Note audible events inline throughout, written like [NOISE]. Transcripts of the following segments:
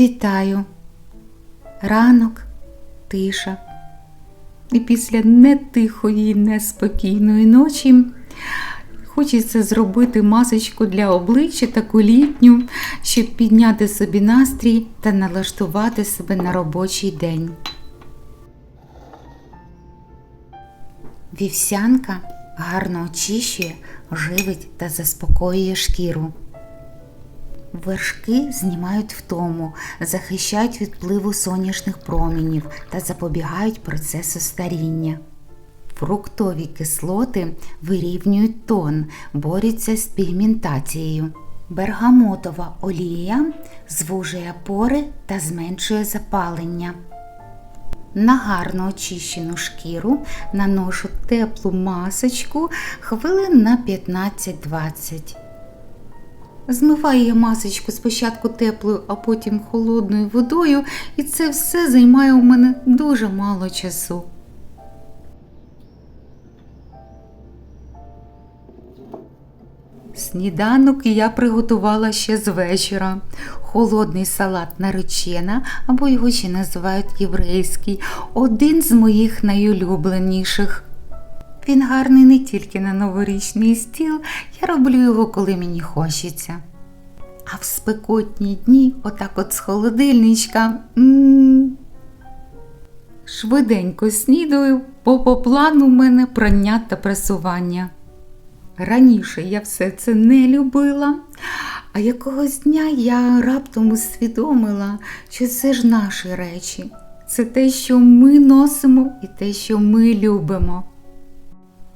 Вітаю. Ранок, тиша. І після нетихої, неспокійної ночі хочеться зробити масочку для обличчя таку літню, щоб підняти собі настрій та налаштувати себе на робочий день. Вівсянка гарно очищує, живить та заспокоює шкіру. Вершки знімають втому, захищають від впливу сонячних промінів та запобігають процесу старіння. Фруктові кислоти вирівнюють тон, борються з пігментацією. Бергамотова олія звужує пори та зменшує запалення. На гарно очищену шкіру наношу теплу масочку хвилин на 15-20. Змиваю я масочку спочатку теплою, а потім холодною водою, і це все займає у мене дуже мало часу. Сніданок я приготувала ще з вечора. Холодний салат наречена, або його ще називають єврейський, один з моїх найулюбленіших. Він гарний не тільки на новорічний стіл, я роблю його, коли мені хочеться. А в спекотні дні, отак от з холодильничка, м швиденько снідаю, бо по плану в мене прання та пресування. Раніше я все це не любила, а якогось дня я раптом усвідомила, що це ж наші речі, це те, що ми носимо і те, що ми любимо.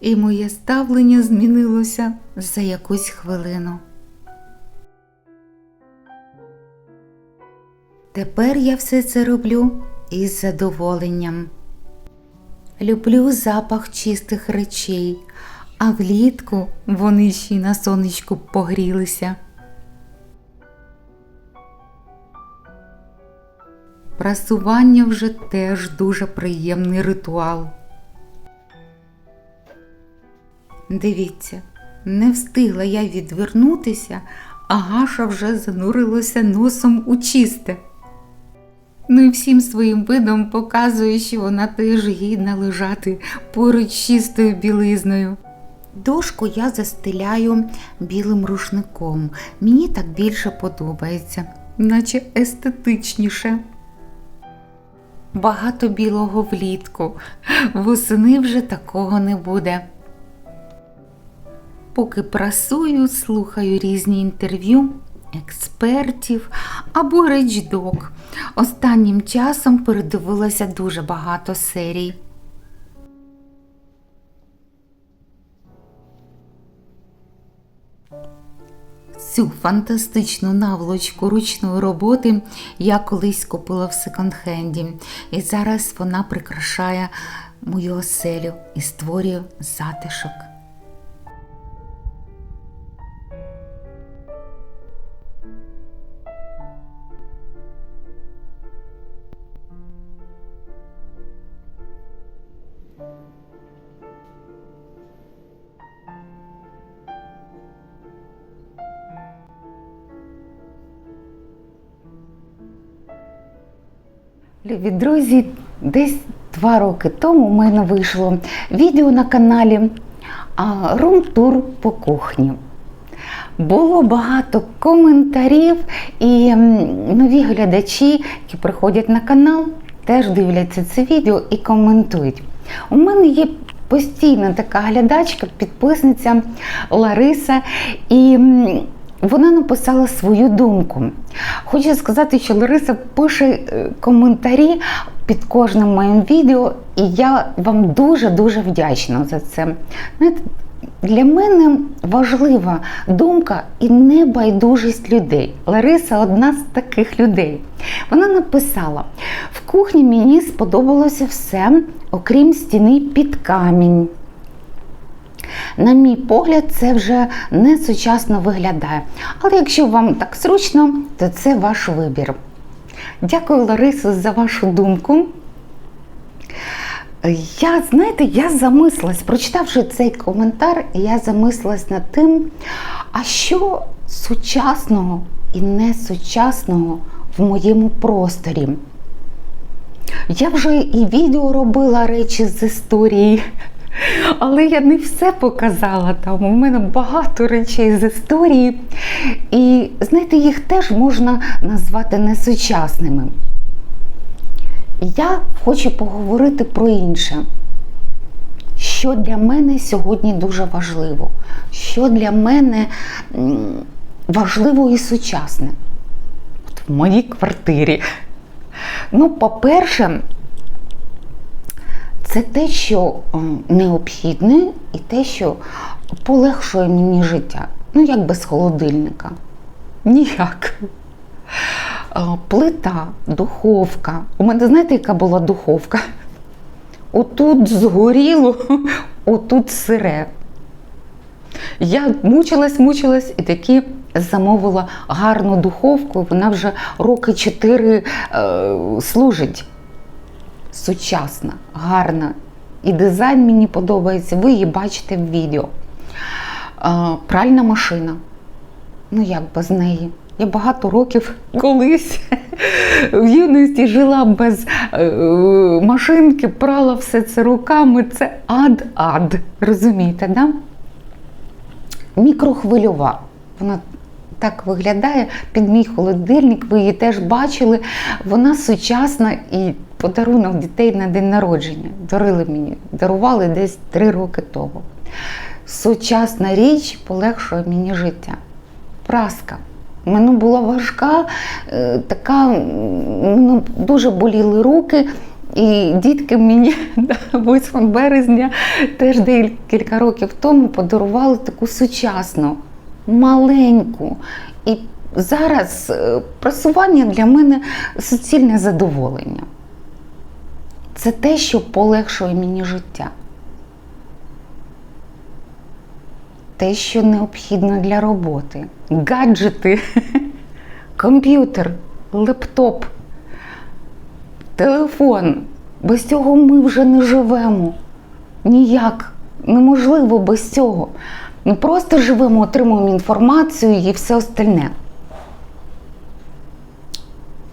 І моє ставлення змінилося за якусь хвилину. Тепер я все це роблю із задоволенням. Люблю запах чистих речей, а влітку вони ще й на сонечку погрілися. Прасування вже теж дуже приємний ритуал. Дивіться, не встигла я відвернутися, а Гаша вже занурилася носом у чисте. Ну і всім своїм видом показує, що вона теж гідна лежати поруч чистою білизною. Дошку я застеляю білим рушником. Мені так більше подобається, наче естетичніше. Багато білого влітку. Восени вже такого не буде. Поки прасую, слухаю різні інтерв'ю експертів або речдок. Останнім часом передивилася дуже багато серій. Цю фантастичну наволочку ручної роботи я колись купила в секонд-хенді, і зараз вона прикрашає мою оселю і створює затишок. Любі друзі, десь два роки тому у мене вийшло відео на каналі Рум-тур по кухні. Було багато коментарів, і нові глядачі, які приходять на канал, теж дивляться це відео і коментують. У мене є постійна така глядачка, підписниця Лариса, і вона написала свою думку. Хочу сказати, що Лариса пише е, коментарі під кожним моїм відео, і я вам дуже-дуже вдячна за це. Для мене важлива думка і небайдужість людей. Лариса одна з таких людей. Вона написала: в кухні мені сподобалося все, окрім стіни під камінь. На мій погляд, це вже не сучасно виглядає. Але якщо вам так зручно, то це ваш вибір. Дякую, Ларисо, за вашу думку. Я, знаєте, я замислилась, прочитавши цей коментар, я замислилась над тим, а що сучасного і несучасного в моєму просторі. Я вже і відео робила речі з історії, але я не все показала там. У мене багато речей з історії. І знаєте, їх теж можна назвати несучасними. Я хочу поговорити про інше. Що для мене сьогодні дуже важливо, що для мене важливо і сучасне От в моїй квартирі. Ну, по-перше, це те, що необхідне, і те, що полегшує мені життя. Ну, як без холодильника. Ніяк. Плита, духовка. У мене знаєте, яка була духовка? Отут згоріло, [LAUGHS] отут сире. Я мучилась, мучилась і таки замовила гарну духовку. Вона вже роки чотири е, служить. Сучасна, гарна. І дизайн мені подобається. Ви її бачите в відео. Пральна машина. Ну як без неї? Я багато років [LAUGHS] колись в юності жила без е, машинки, прала все це руками. Це ад-ад. Розумієте, да? Мікрохвильова. Вона так виглядає під мій холодильник. Ви її теж бачили. Вона сучасна і подарунок дітей на день народження. Дарили мені, дарували десь три роки тому. Сучасна річ полегшує мені життя. Праска. Мене була важка, е, така ну, дуже боліли руки. І дітки мені [LAUGHS] 8 березня, теж декілька років тому подарували таку сучасну, маленьку. І зараз е, просування для мене суцільне задоволення. Це те, що полегшує мені життя. те, що необхідно для роботи. Гаджети, [LAUGHS] комп'ютер, лептоп, телефон. Без цього ми вже не живемо. Ніяк. Неможливо без цього. Ми просто живемо, отримуємо інформацію і все остальне.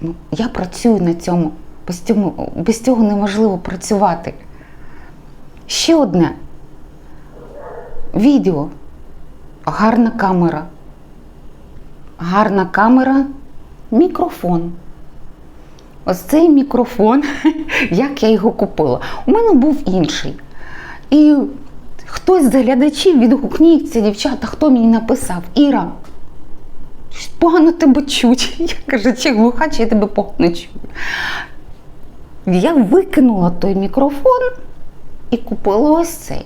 Ну, я працюю на цьому. Без цього, без цього неможливо працювати. Ще одне. Відео. Гарна камера. Гарна камера, мікрофон. Ось цей мікрофон, [LAUGHS] як я його купила. У мене був інший. І хтось з глядачів відгукніться, дівчата, хто мені написав? Іра, погано тебе чуть. [LAUGHS] Я кажу, чи глуха, чи я тебе погано чую. Я викинула той мікрофон і купила ось цей.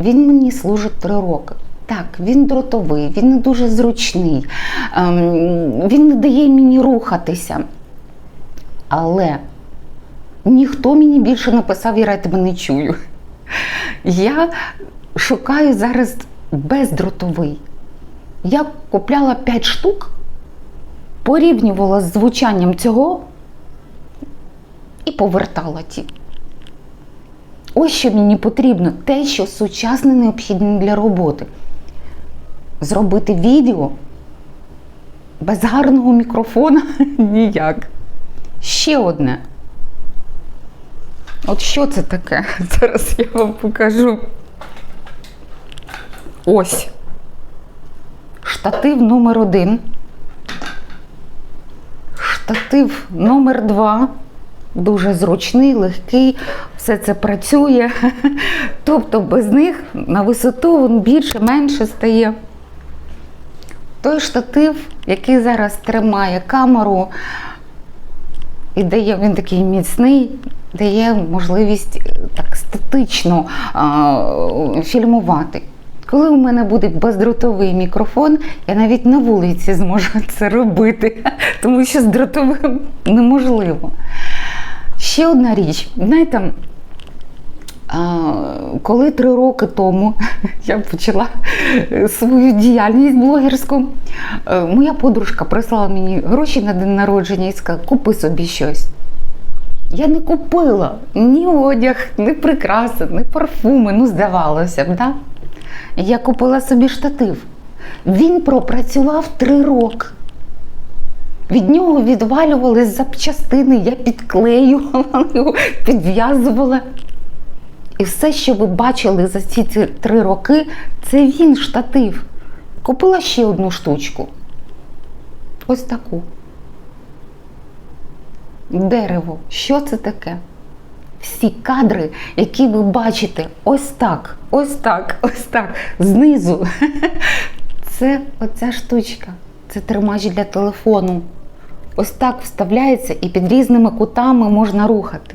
Він мені служить три роки. Так, він дротовий, він не дуже зручний, ем, він не дає мені рухатися. Але ніхто мені більше не писав, Іра, я тебе не чую. Я шукаю зараз бездротовий. Я купляла 5 штук, порівнювала з звучанням цього і повертала ті. Ось що мені потрібно, те, що сучасне необхідне для роботи. Зробити відео без гарного мікрофона [LAUGHS] ніяк. Ще одне. От що це таке? [LAUGHS] Зараз я вам покажу. Ось. Штатив номер один. Штатив номер два. Дуже зручний, легкий, все це працює. [LAUGHS] Тобто без них на висоту він більше-менше стає. Той штатив, який зараз тримає камеру, і дає він такий міцний, дає можливість е, так статично а, фільмувати. Коли у мене буде бездротовий мікрофон, я навіть на вулиці зможу [LAUGHS] це робити, [LAUGHS] тому що з дротовим неможливо. Ще одна річ, знаєте, коли три роки тому [LAUGHS] я почала свою діяльність блогерську, е, моя подружка прислала мені гроші на день народження і сказала, купи собі щось. Я не купила ні одяг, ні прикраси, ні парфуми, ну здавалося б, да? Я купила собі штатив. Він пропрацював три роки. Від нього відвалювались запчастини, я підклеювала його, [LAUGHS] підв'язувала. І все, що ви бачили за ці три роки, це він штатив. Купила ще одну штучку. Ось таку. Дерево. Що це таке? Всі кадри, які ви бачите, ось так, ось так, ось так, знизу. [LAUGHS] Це оця штучка. Це тримач для телефону. Ось так вставляється і під різними кутами можна рухати.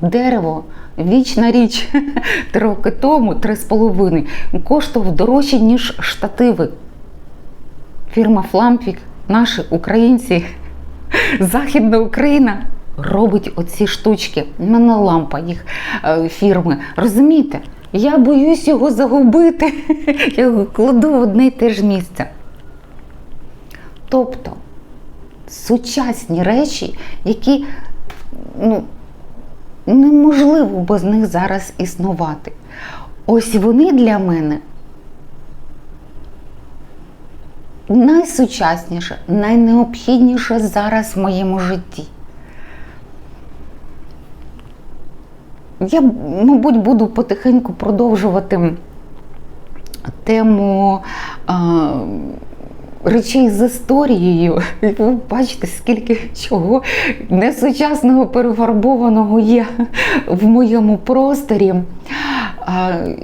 Дерево, вічна річ, [LAUGHS] три роки тому, три з половиною, коштував дорожче, ніж штативи. Фірма Флампік, наші українці, [LAUGHS] Західна Україна робить оці штучки. У мене лампа їх е, фірми. Розумієте? Я боюсь його загубити. [LAUGHS] Я його кладу в одне й те ж місце. Тобто сучасні речі, які ну, неможливо без них зараз існувати. Ось вони для мене найсучасніше, найнеобхідніше зараз в моєму житті. Я, мабуть, буду потихеньку продовжувати тему речей з історією. Ви бачите, скільки чого несучасного перефарбованого є в моєму просторі.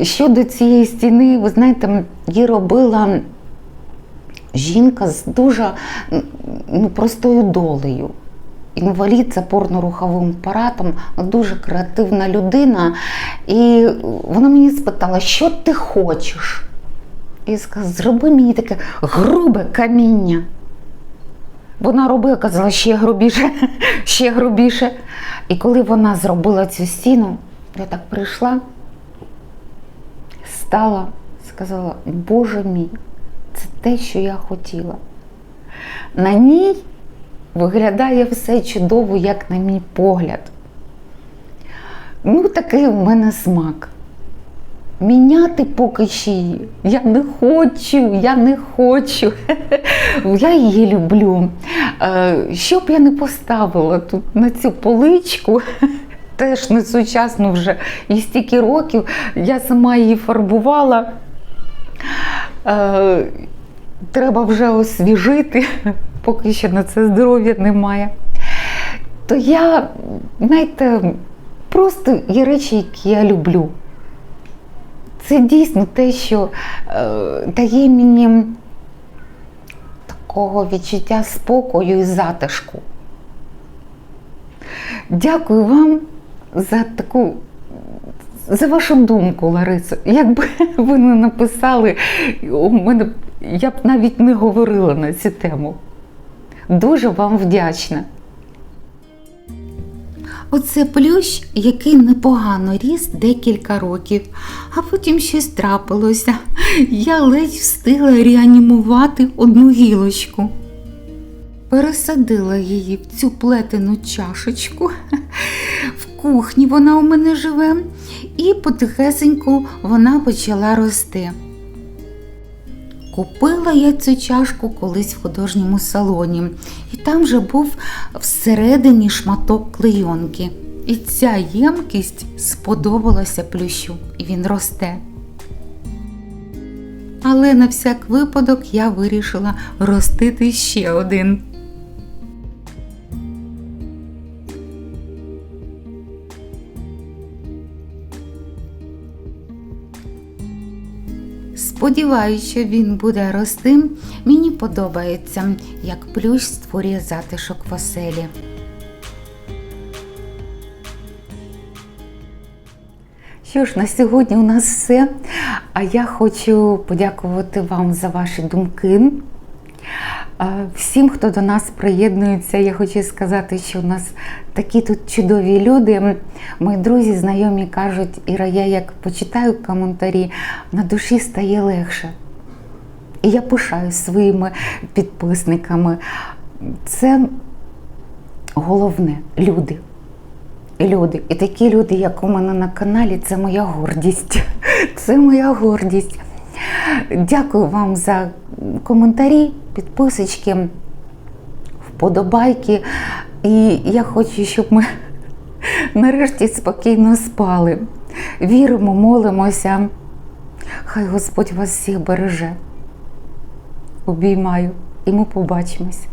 Щодо цієї стіни, ви знаєте, її робила жінка з дуже ну, простою долею. Інвалід з опорно-руховим апаратом, дуже креативна людина. І вона мені спитала, що ти хочеш? І сказала, зроби мені таке грубе каміння. Вона робила, казала, ще грубіше, [LAUGHS] ще грубіше. І коли вона зробила цю стіну, я так прийшла, стала, сказала, Боже мій, це те, що я хотіла. На ній виглядає все чудово, як на мій погляд. Ну, такий в мене смак. Міняти поки що її. Я не хочу, я не хочу. [LAUGHS] Я її люблю. Е, Що б я не поставила тут на цю поличку, [LAUGHS] теж не сучасну вже і стільки років, я сама її фарбувала. Е, Треба вже освіжити, [LAUGHS] поки що на це здоров'я немає. То я, знаєте, просто є речі, які я люблю. Це дійсно те, що е, дає мені такого відчуття спокою і затишку. Дякую вам за таку. За вашу думку, Ларисо, якби [LAUGHS] ви не написали, у мене я б навіть не говорила на цю тему. Дуже вам вдячна. Оце плющ, який непогано ріс декілька років, а потім щось трапилося. Я ледь встигла реанімувати одну гілочку. Пересадила її в цю плетену чашечку. В кухні вона у мене живе, і потихесеньку вона почала рости. Купила я цю чашку колись в художньому салоні, і там же був всередині шматок клейонки. І ця ємкість сподобалася плющу, і він росте. Але на всяк випадок я вирішила ростити ще один. Сподіваюся, що він буде рости. Мені подобається, як плющ створює затишок в оселі. Що ж, на сьогодні у нас все. А я хочу подякувати вам за ваші думки. А, Всім, хто до нас приєднується, я хочу сказати, що у нас такі тут чудові люди. Мої друзі, знайомі кажуть, Іра, я як почитаю коментарі, на душі стає легше. І я пишаюсь своїми підписниками. Це головне люди. Люди. І такі люди, як у мене на каналі, це моя гордість. Це моя гордість. Дякую вам за коментарі, підписочки. вподобайки. І я хочу, щоб ми [LAUGHS] нарешті спокійно спали. Віримо, молимося. Хай Господь вас всіх береже. Обіймаю, і ми побачимось.